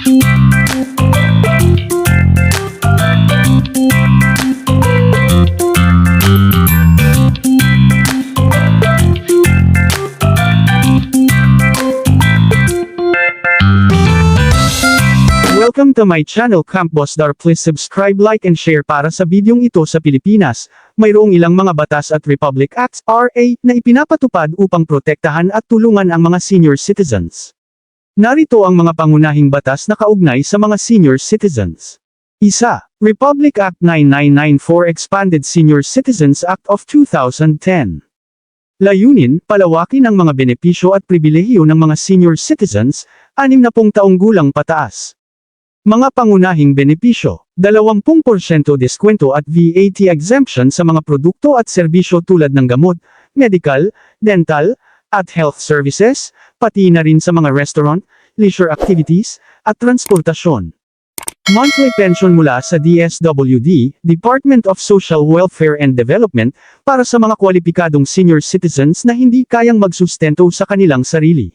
Welcome to my channel Camp Boss Dar. Please subscribe, like and share para sa bidyong ito sa Pilipinas. Mayroong ilang mga batas at Republic Acts RA na ipinapatupad upang protektahan at tulungan ang mga senior citizens. Narito ang mga pangunahing batas na kaugnay sa mga senior citizens. Isa, Republic Act 9994 Expanded Senior Citizens Act of 2010. Layunin, palawakin ang mga benepisyo at pribilehiyo ng mga senior citizens, 60 taong gulang pataas. Mga pangunahing benepisyo, 20% diskwento at VAT exemption sa mga produkto at serbisyo tulad ng gamot, medical, dental, at health services, pati na rin sa mga restaurant, leisure activities, at transportasyon. Monthly pension mula sa DSWD, Department of Social Welfare and Development, para sa mga kwalipikadong senior citizens na hindi kayang magsustento sa kanilang sarili.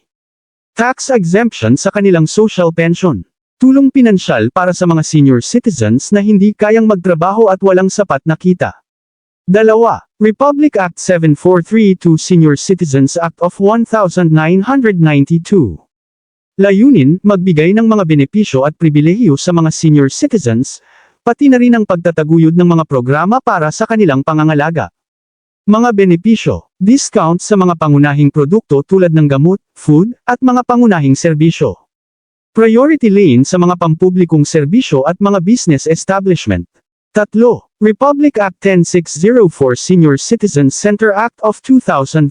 Tax exemption sa kanilang social pension. Tulong pinansyal para sa mga senior citizens na hindi kayang magtrabaho at walang sapat na kita. Dalawa, Republic Act 7432 Senior Citizens Act of 1992. Layunin, magbigay ng mga benepisyo at pribilehiyo sa mga senior citizens, pati na rin ang pagtataguyod ng mga programa para sa kanilang pangangalaga. Mga benepisyo, discount sa mga pangunahing produkto tulad ng gamot, food, at mga pangunahing serbisyo. Priority lane sa mga pampublikong serbisyo at mga business establishment. Tatlo, Republic Act 10604 Senior Citizen Center Act of 2014.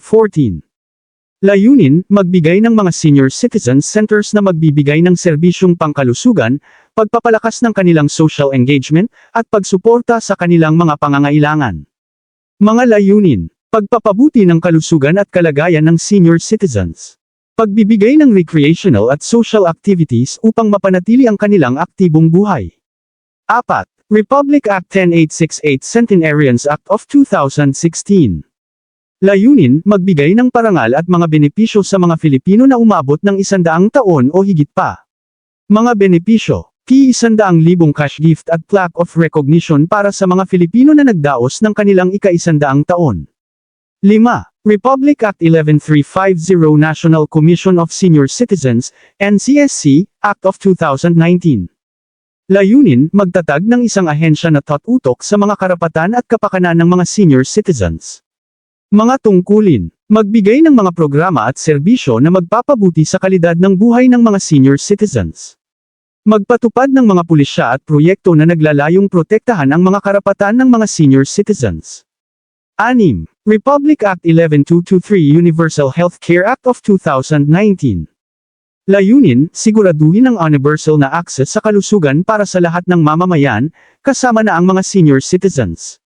Layunin, magbigay ng mga senior citizen centers na magbibigay ng serbisyong pangkalusugan, pagpapalakas ng kanilang social engagement, at pagsuporta sa kanilang mga pangangailangan. Mga layunin, pagpapabuti ng kalusugan at kalagayan ng senior citizens. Pagbibigay ng recreational at social activities upang mapanatili ang kanilang aktibong buhay. 4. Republic Act 10868 Centenarians Act of 2016. Layunin, magbigay ng parangal at mga benepisyo sa mga Filipino na umabot ng isandaang taon o higit pa. Mga benepisyo, P-isandaang libong cash gift at plaque of recognition para sa mga Filipino na nagdaos ng kanilang ika-isandaang taon. 5. Republic Act 11350 National Commission of Senior Citizens, NCSC, Act of 2019. Layunin, magtatag ng isang ahensya na tatutok sa mga karapatan at kapakanan ng mga senior citizens. Mga tungkulin, magbigay ng mga programa at serbisyo na magpapabuti sa kalidad ng buhay ng mga senior citizens. Magpatupad ng mga pulisya at proyekto na naglalayong protektahan ang mga karapatan ng mga senior citizens. 6. Republic Act 11223 Universal Health Care Act of 2019. Layunin, siguraduhin ang universal na access sa kalusugan para sa lahat ng mamamayan, kasama na ang mga senior citizens.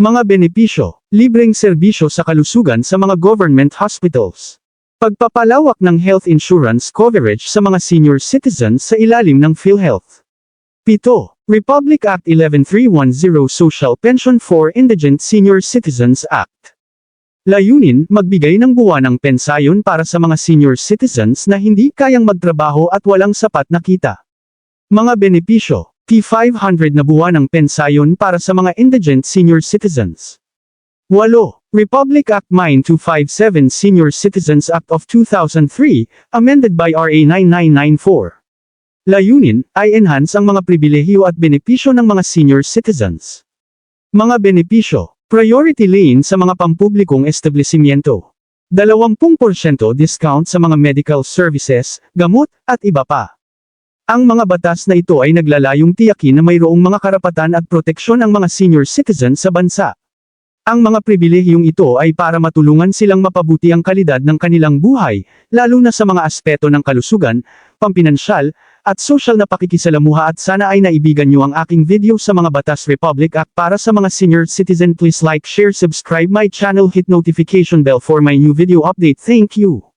Mga benepisyo, libreng serbisyo sa kalusugan sa mga government hospitals. Pagpapalawak ng health insurance coverage sa mga senior citizens sa ilalim ng PhilHealth. 7. Republic Act 11310 Social Pension for Indigent Senior Citizens Act. Layunin, magbigay ng buwanang pensayon para sa mga senior citizens na hindi kayang magtrabaho at walang sapat na kita. Mga benepisyo, P500 na buwanang pensayon para sa mga indigent senior citizens. 8. Republic Act 9257 Senior Citizens Act of 2003, amended by RA 9994. Layunin, ay enhance ang mga pribilehiyo at benepisyo ng mga senior citizens. Mga benepisyo, priority lane sa mga pampublikong establishmento. 20% discount sa mga medical services, gamot, at iba pa. Ang mga batas na ito ay naglalayong tiyakin na mayroong mga karapatan at proteksyon ang mga senior citizens sa bansa. Ang mga pribilehiyong ito ay para matulungan silang mapabuti ang kalidad ng kanilang buhay, lalo na sa mga aspeto ng kalusugan, pampinansyal, at social na pakikisalamuha at sana ay naibigan nyo ang aking video sa mga Batas Republic Act para sa mga senior citizen please like share subscribe my channel hit notification bell for my new video update thank you.